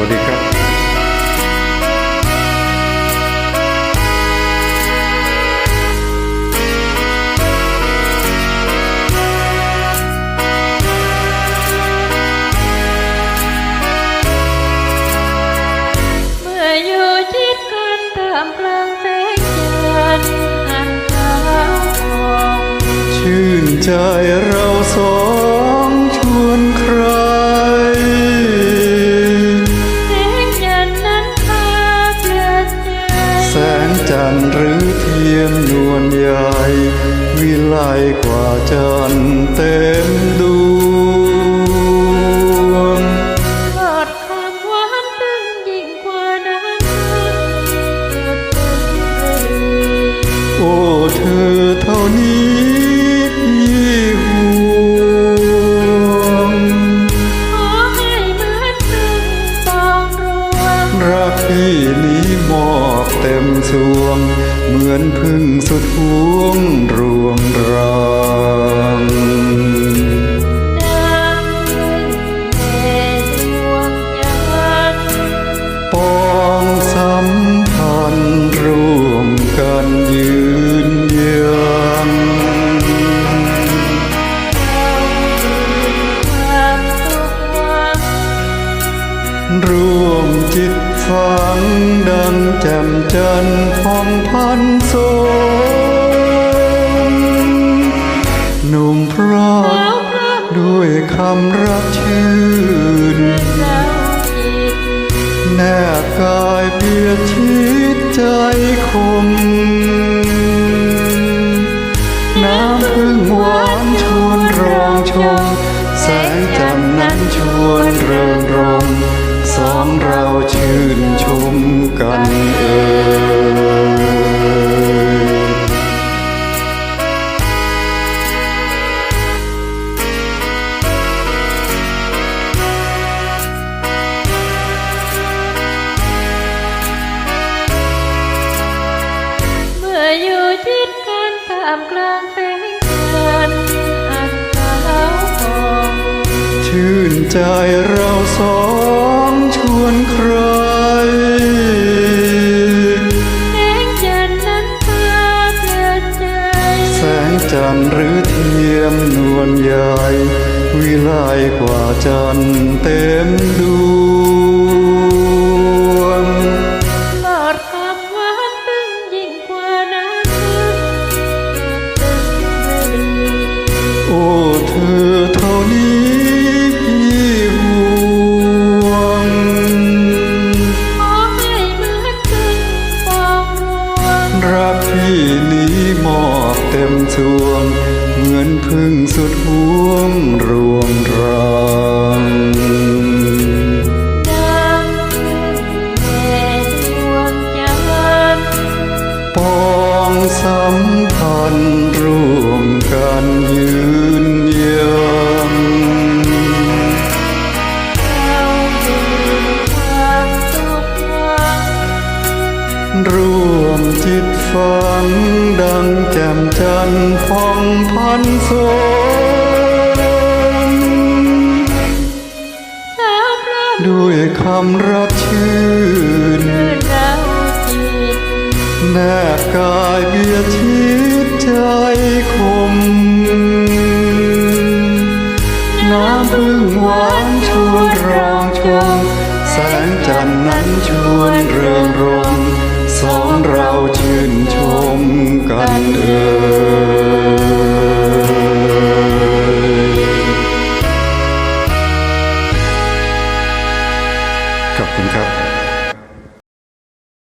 วัสดีครับเมื่ออยู่ชิดกั ยมนวลใหญ่วิไลกว่าจันทร์เต็มดวงกอดคำหวานตึงยิ่งกว่านั้นเกิดเป็นเรื่องโอ้เธอเท่านี้ เต็มสวง เหมือนพึ่งสุดห่วงรวงรังปองสัมพันธ์ร่วมกันยืนยันความสุขหวังร่วมจิต ฝังดังแจ่มจันทร์องพันโสมหนุ่มพรอดด้วยคำรักชื่นแนบกายเบียดชิดใจคม น้ำพึ่งหวานชวนรองชม แสงจันทร์นั้นชวนเริงรมสองร ชื่นชมกันเอ่ยเมื่ออยู่ชิดกันท่ามกลางแสงจันทร์อันขาวทองชื่นใจเราสอง วนใครแสงจันทร์นั้นพาเปลี่ยนใจ แสงจันทร์หรือเทียมนวลใหญ่วิไลกว่าจันทร์เต็มดว รักพี่นี้มอบเต็มสวง เหมือนพึ่งสุดห่วงรวงรังปองสัมพันธ์ร่วมกันยืนยันเราอยู่ความสุขหวังร่วมจิต ฝังดังแจ่มจันทร์พองพันโสมสาวพระด้วยคำรักชื่นแนบกายเบียดชิดใจคม น้ำพึ่งหวานชวนรองชมแสงจันทร์นั้นชวน